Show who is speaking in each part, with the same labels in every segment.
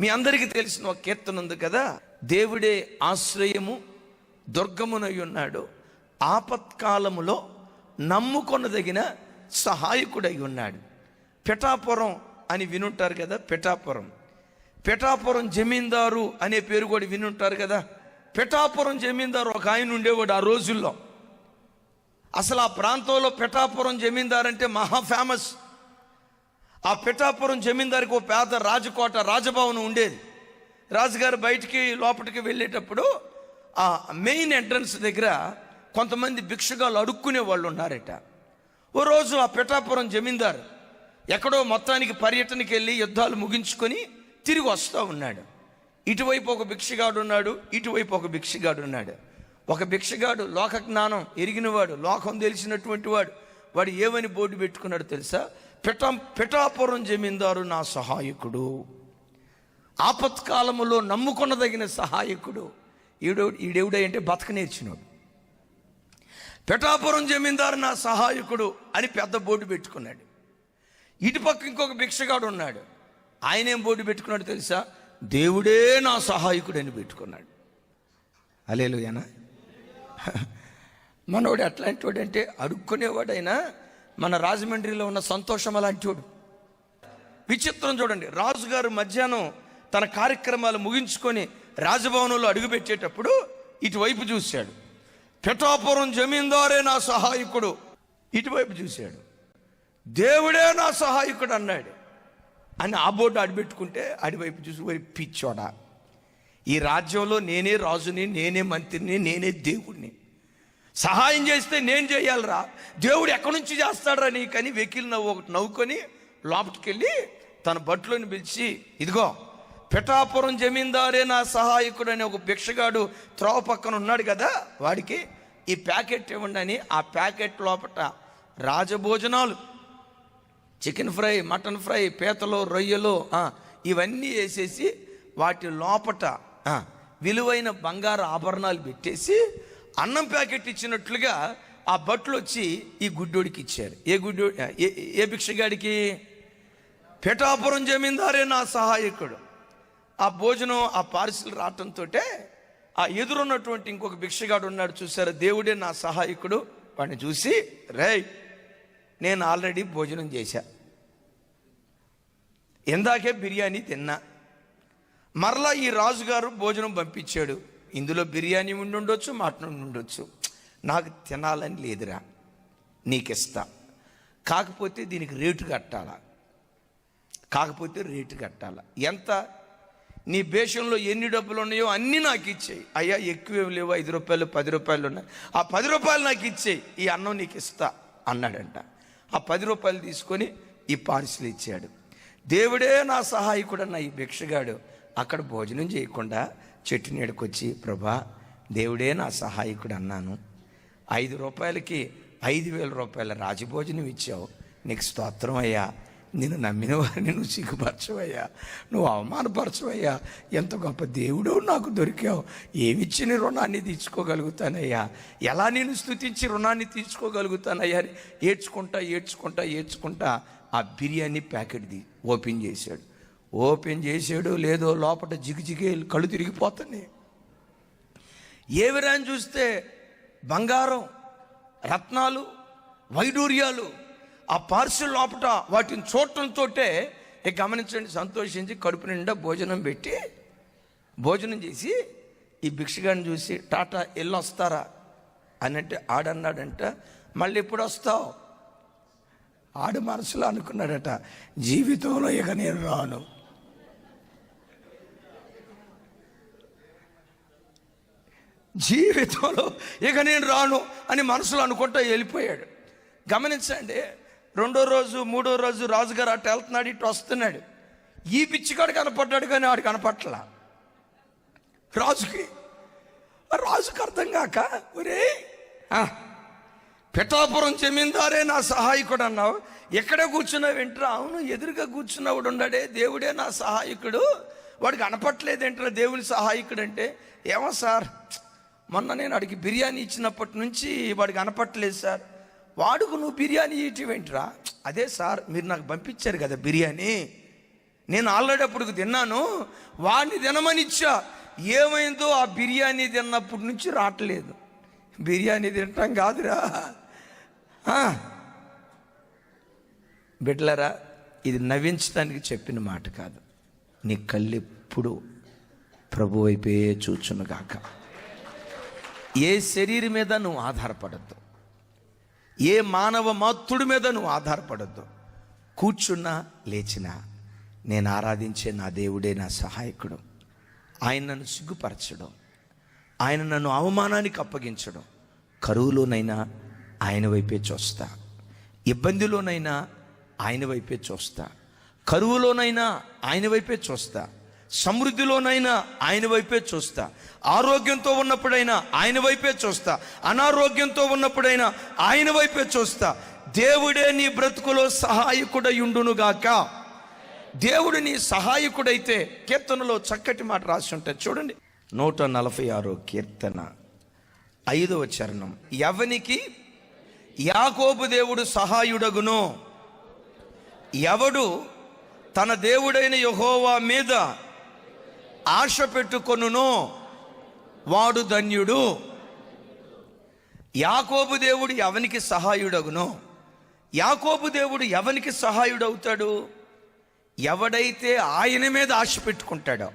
Speaker 1: మీ అందరికీ తెలిసిన ఒక కీర్తన ఉంది కదా? దేవుడే ఆశ్రయము దుర్గమునై ఉన్నాడు. ఆపత్కాలములో నమ్ముకొనదగిన సహాయకుడై ఉన్నాడు. పిఠాపురం అని వినుంటారు కదా? పిఠాపురం. పిఠాపురం జమీందారు అనే పేరు కూడా వినుంటారు కదా? పిఠాపురం జమీందారు ఒక ఆయన ఉండేవాడు ఆ రోజుల్లో. అసలు ఆ ప్రాంతంలో పిఠాపురం జమీందారు అంటే మహా ఫేమస్ ఆ పిఠాపురం జమీందారికి ఒక పేద రాజకోట రాజభవనం ఉండేది. రాజుగారు బయటికి లోపలికి వెళ్ళేటప్పుడు ఆ మెయిన్ ఎంట్రన్స్ దగ్గర కొంతమంది భిక్షగాలు అడుక్కునే వాళ్ళు ఉన్నారట. ఓ రోజు ఆ పిఠాపురం జమీందారు ఎక్కడో మొత్తానికి పర్యటనకి వెళ్ళి యుద్ధాలు ముగించుకొని తిరిగి వస్తూ ఉన్నాడు. ఇటువైపు ఒక భిక్షగాడు ఉన్నాడు ఇటువైపు ఒక భిక్షగాడు ఉన్నాడు. ఒక భిక్షగాడు లోక జ్ఞానం ఎరిగినవాడు లోకం తెలిసినటువంటి వాడు. వాడు ఏమని బోర్డు పెట్టుకున్నాడు తెలుసా? పిఠా పిఠాపురం జమీందారు నా సహాయకుడు. ఆపత్కాలములో నమ్ముకొనదగిన సహాయకుడు. ఈడో ఈడెవుడే అంటే బతక నేర్చినాడు. పిఠాపురం జమీందారు నా సహాయకుడు అని పెద్ద బోర్డు పెట్టుకున్నాడు. ఇటుపక్క ఇంకొక భిక్షగాడు ఉన్నాడు. ఆయనేం బోర్డు పెట్టుకున్నాడు తెలుసా? దేవుడే నా సహాయకుడు అని పెట్టుకున్నాడు. అలేలుయానా మనోడు ఎట్లాంటి వాడంటే అడుక్కునేవాడైనా మన రాజమండ్రిలో ఉన్న సంతోషం అలాంటి వాడు. విచిత్రం చూడండి. రాజుగారు మధ్యాహ్నం తన కార్యక్రమాలు ముగించుకొని రాజభవనంలో అడుగుపెట్టేటప్పుడు ఇటువైపు చూశాడు. పిఠాపురం జమీందారే నా సహాయకుడు ఇటువైపు చూశాడు. దేవుడే నా సహాయకుడు అన్నాడు. అని ఆ బోర్డు అడిపెట్టుకుంటే అడివైపు చూసి "ఓరి పిచ్చోడా ఈ రాజ్యంలో నేనే రాజుని నేనే మంత్రిని నేనే దేవుణ్ణి. సహాయం చేస్తే నేను చేయాలిరా. దేవుడు ఎక్కడి నుంచి చేస్తాడరా నీకని? వెకిల్ నవ్వు ఒకటి నవ్వుకొని లోపలికి వెళ్ళి తన బట్టలోని పిలిచి ఇదిగో పిఠాపురం జమీందారే నా సహాయకుడు అని ఒక భిక్షగాడు త్రోవ పక్కన ఉన్నాడు కదా వాడికి ఈ ప్యాకెట్ ఇవ్వండి అని ఆ ప్యాకెట్ లోపట రాజభోజనాలు చికెన్ ఫ్రై మటన్ ఫ్రై పీతలు రొయ్యలు ఇవన్నీ వేసేసి వాటి లోపట విలువైన బంగారు ఆభరణాలు పెట్టేసి అన్నం ప్యాకెట్ ఇచ్చినట్లుగా ఆ బట్టలు వచ్చి ఈ గుడ్డోడికి ఇచ్చారు. ఏ గుడ్డో ఏ భిక్షగాడికి? పిఠాపురం జమీందారే నా సహాయకుడు. ఆ భోజనం ఆ పార్సిల్ రావటంతో ఆ ఎదురున్నటువంటి ఇంకొక భిక్షగాడు ఉన్నాడు చూసారా? దేవుడే నా సహాయకుడు. వాడిని చూసి రే నేను ఆల్రెడీ భోజనం చేశా. ఇందాకే బిర్యానీ తిన్నా. మరలా ఈ రాజుగారు భోజనం పంపించాడు. ఇందులో బిర్యానీ ఉండి ఉండొచ్చు మటన్ ఉండి ఉండొచ్చు నాకు తినాలని లేదురా. నీకిస్తా. కాకపోతే దీనికి రేటు కట్టాలా. కాకపోతే రేటు కట్టాలా. ఎంత? నీ దేశంలో ఎన్ని డబ్బులు ఉన్నాయో అన్నీ నాకు ఇచ్చేయి. అయ్యా ఎక్కువ లేవు. ఐదు రూపాయలు పది రూపాయలు ఉన్నాయి. ఆ పది రూపాయలు నాకు ఇచ్చేయి. ఈ అన్నం నీకు ఇస్తా అన్నాడంట. ఆ పది రూపాయలు తీసుకొని ఈ పార్సిల్ ఇచ్చాడు. దేవుడే నా సహాయకుడన్న ఈ భిక్షగాడు. అక్కడ భోజనం చేయకుండా చెట్టు నీడకొచ్చి ప్రభా దేవుడే నా సహాయకుడు అన్నాను. ఐదు రూపాయలకి ఐదు వేల రూపాయల రాజభోజనం ఇచ్చావు. నీకు స్తోత్రం అయ్యా. నేను నమ్మిన వారిని నువ్వు సిగ్గుపరచవయ్యా. నువ్వు అవమానపరచవయ్యా. ఎంత గొప్ప దేవుడు నాకు దొరికావు. ఏమిచ్చిన రుణాన్ని తీర్చుకోగలుగుతానయ్యా? ఎలా నేను స్థుతించి రుణాన్ని తీర్చుకోగలుగుతానయ్యా అని ఏడ్చుకుంటా ఏడ్చుకుంటా ఏడ్చుకుంటా ఆ బిర్యానీ ప్యాకెట్ది ఓపెన్ చేశాడు. ఓపెన్ చేసాడో లేదో లోపల జిగిజిగి కళ్ళు తిరిగిపోతున్నాయి ఏవిరాని చూస్తే బంగారం రత్నాలు వైడూర్యాలు ఆ పార్సిల్ లోపట వాటిని చూడటంతో గమనించండి సంతోషించి కడుపు నిండా భోజనం పెట్టి భోజనం చేసి ఈ భిక్షగాన్ని చూసి టాటా ఎల్లు వస్తారా అని అంటే ఆడన్నాడంట మళ్ళీ ఎప్పుడు వస్తావు? ఆడు మనసులో అనుకున్నాడట జీవితంలో ఇక నేను రాను. జీవితంలో ఇక నేను రాను అని మనసులో అనుకుంటా వెళ్ళిపోయాడు. గమనించండి రెండో రోజు మూడో రోజు రాజుగారు అటు వెళ్తున్నాడు ఇటు వస్తున్నాడు. ఈ పిచ్చికాడు కనపడ్డాడు కానీ వాడు కనపట్ల. రాజుకి రాజుకి అర్థం కాక ఒరే పిఠాపురం జమీందారే నా సహాయకుడు అన్నావు. ఎక్కడే కూర్చున్నావు? ఏంట్రా అవును ఎదురుగా కూర్చున్నవాడు ఉన్నాడే. దేవుడే నా సహాయకుడు. వాడికి కనపట్లేదేంట్రా దేవుని సహాయకుడు అంటే? ఏమో సార్ మొన్న నేను వాడికి బిర్యానీ ఇచ్చినప్పటి నుంచి వాడికి అనపట్టలేదు సార్. వాడుకు నువ్వు బిర్యానీ ఇటువంటిరా? అదే సార్ మీరు నాకు పంపించారు కదా బిర్యానీ. నేను ఆల్రెడీ అప్పుడు తిన్నాను వాడిని తినమని ఇచ్చా. ఏమైందో ఆ బిర్యానీ తిన్నప్పటి నుంచి రావట్లేదు. బిర్యానీ తినటం కాదురా. బిడ్లరా ఇది నవ్వించడానికి చెప్పిన మాట కాదు. నీ కళ్ళెప్పుడు ప్రభు వైపే చూచును కాక ఏ శరీరం మీద నువ్వు ఆధారపడద్దు. ఏ మానవ మాతృడి మీద నువ్వు ఆధారపడద్దు. కూర్చున్నా లేచినా నేను ఆరాధించే నా దేవుడే నా సహాయకుడు. ఆయన నన్ను సిగ్గుపరచడం. ఆయన నన్ను అవమానానికి అప్పగించడం. కరువులోనైనా ఆయన వైపే చూస్తా. ఇబ్బందిలోనైనా ఆయన వైపే చూస్తా. కరువులోనైనా ఆయన వైపే చూస్తా. సమృద్ధిలోనైనా ఆయన వైపే చూస్తా. ఆరోగ్యంతో ఉన్నప్పుడైనా ఆయన వైపే చూస్తా. అనారోగ్యంతో ఉన్నప్పుడైనా ఆయన వైపే చూస్తా. దేవుడే నీ బ్రతుకులో సహాయకుడయుండునుగాక. దేవుడు నీ సహాయకుడైతే కీర్తనలో చక్కటి మాట రాసి ఉంటుంది చూడండి. నూట నలభై ఆరో కీర్తన. ఐదవ చరణం. ఎవనికి? యాకోబు దేవుడు సహాయుడగునో. ఎవడు? తన దేవుడైన యహోవా మీద ఆశ పెట్టుకొనును. వాడు ధన్యుడు. యాకోబు దేవుడు ఎవనికి సహాయుడగును? యాకోబు దేవుడు ఎవనికి సహాయుడవుతాడు? ఎవడైతే ఆయన మీద ఆశ పెట్టుకుంటాడో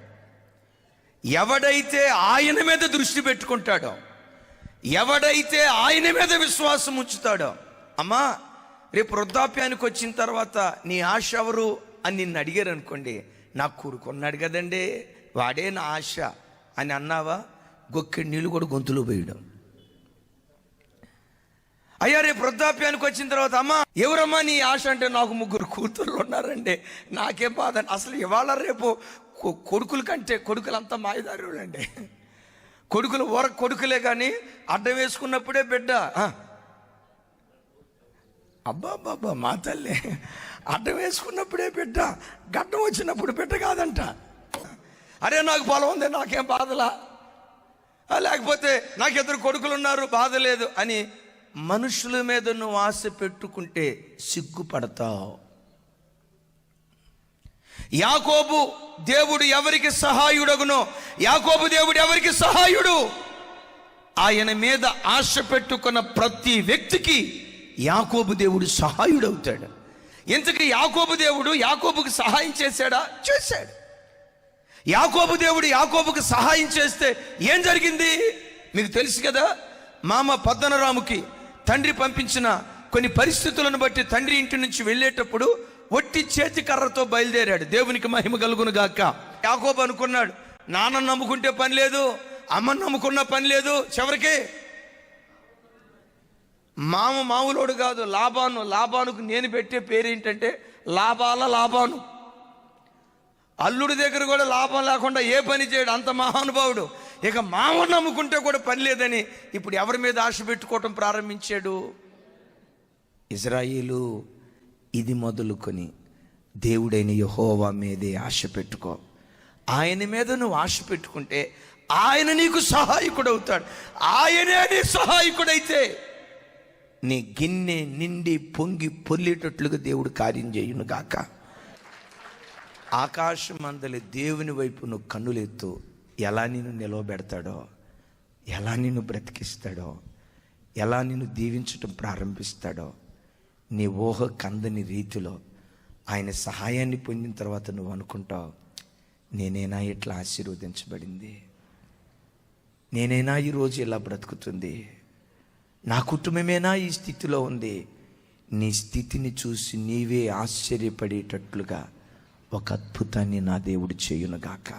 Speaker 1: ఎవడైతే ఆయన మీద దృష్టి పెట్టుకుంటాడో ఎవడైతే ఆయన మీద విశ్వాసం ఉంచుతాడో అమ్మా రేపు వృద్ధాప్యానికి వచ్చిన తర్వాత నీ ఆశ ఎవరు అని నిన్ను అడిగారు అనుకోండి నాకు కొడుకున్నాడు కదండీ. వాడే నా ఆశ అని అన్నావా? గొక్కి నీళ్ళు కూడా గొంతులో పోయడం. అయ్యా రేపు వృద్ధాప్యానికి వచ్చిన తర్వాత అమ్మా ఎవరమ్మా నీ ఆశ అంటే నాకు ముగ్గురు కూతుర్లు ఉన్నారండి. నాకేం బాధ? అసలు ఇవాళ రేపు కొ- కొడుకుల కంటే కొడుకులంతా మాయదారులండి. కొడుకులు ఊర కొడుకులే కానీ అడ్డం వేసుకున్నప్పుడే బిడ్డ ఆ. అబ్బా అబ్బా మా తల్లి అడ్డం వేసుకున్నప్పుడే బిడ్డ గడ్డం వచ్చినప్పుడు బిడ్డ కాదంట. అరే నాకు పొలం ఉంది నాకేం బాధలా? లేకపోతే నాకు ఇద్దరు కొడుకులు ఉన్నారు బాధ లేదు అని మనుషుల మీద నువ్వు ఆశ పెట్టుకుంటే సిగ్గుపడతావు. యాకోబు దేవుడు ఎవరికి సహాయుడగునో యాకోబు దేవుడు ఎవరికి సహాయుడు? ఆయన మీద ఆశ పెట్టుకున్న ప్రతి వ్యక్తికి యాకోబు దేవుడు సహాయుడవుతాడు. ఇంతకీ యాకోబు దేవుడు యాకోబుకి సహాయం చేశాడా? చేశాడు. యాకోబు దేవుడు యాకోబుకు సహాయం చేస్తే ఏం జరిగింది? మీకు తెలుసు కదా మామ పద్దనరాముకి తండ్రి పంపించిన కొన్ని పరిస్థితులను బట్టి తండ్రి ఇంటి నుంచి వెళ్ళేటప్పుడు ఒట్టి చేతి కర్రతో బయలుదేరాడు. దేవునికి మహిమ కలుగును గాక. యాకోబు అనుకున్నాడు నాన్న నమ్ముకుంటే పని లేదు అమ్మను నమ్ముకున్న పని లేదు చివరికి మామ మామూలోడు కాదు లాభాను లాభానుకు నేను పెట్టే పేరు ఏంటంటే లాభాల లాభాను. అల్లుడి దగ్గర కూడా లాభం లేకుండా ఏ పని చేయడు. అంత మహానుభావుడు. ఇక మామూలు నమ్ముకుంటే కూడా పని లేదని ఇప్పుడు ఎవరి మీద ఆశ పెట్టుకోవటం ప్రారంభించాడు? ఇజ్రాయిలు ఇది మొదలుకొని దేవుడైన యహోవా మీదే ఆశ పెట్టుకో. ఆయన మీద నువ్వు ఆశ పెట్టుకుంటే ఆయన నీకు సహాయకుడు అవుతాడు ఆయనే నీ సహాయకుడైతే నీ గిన్నె నిండి పొంగి పొల్లేటట్లుగా దేవుడు కార్యం చేయును గాక ఆకాశమందలి దేవుని వైపు నువ్వు కన్నులెత్తు. ఎలా నిన్ను నిలవబెడతాడో ఎలా నిన్ను బ్రతికిస్తాడో ఎలా నిన్ను దీవించటం ప్రారంభిస్తాడో నీ ఊహ కందని రీతిలో ఆయన సహాయాన్ని పొందిన తర్వాత నువ్వు అనుకుంటావు నేనేనా ఇట్లా ఆశీర్వదించబడింది. నేనైనా ఈరోజు ఇలా బ్రతుకుతుంది. నా కుటుంబమేనా ఈ స్థితిలో ఉంది. నీ స్థితిని చూసి నీవే ఆశ్చర్యపడేటట్లుగా ఒక అద్భుతాన్ని నా దేవుడు చేయునుగాక.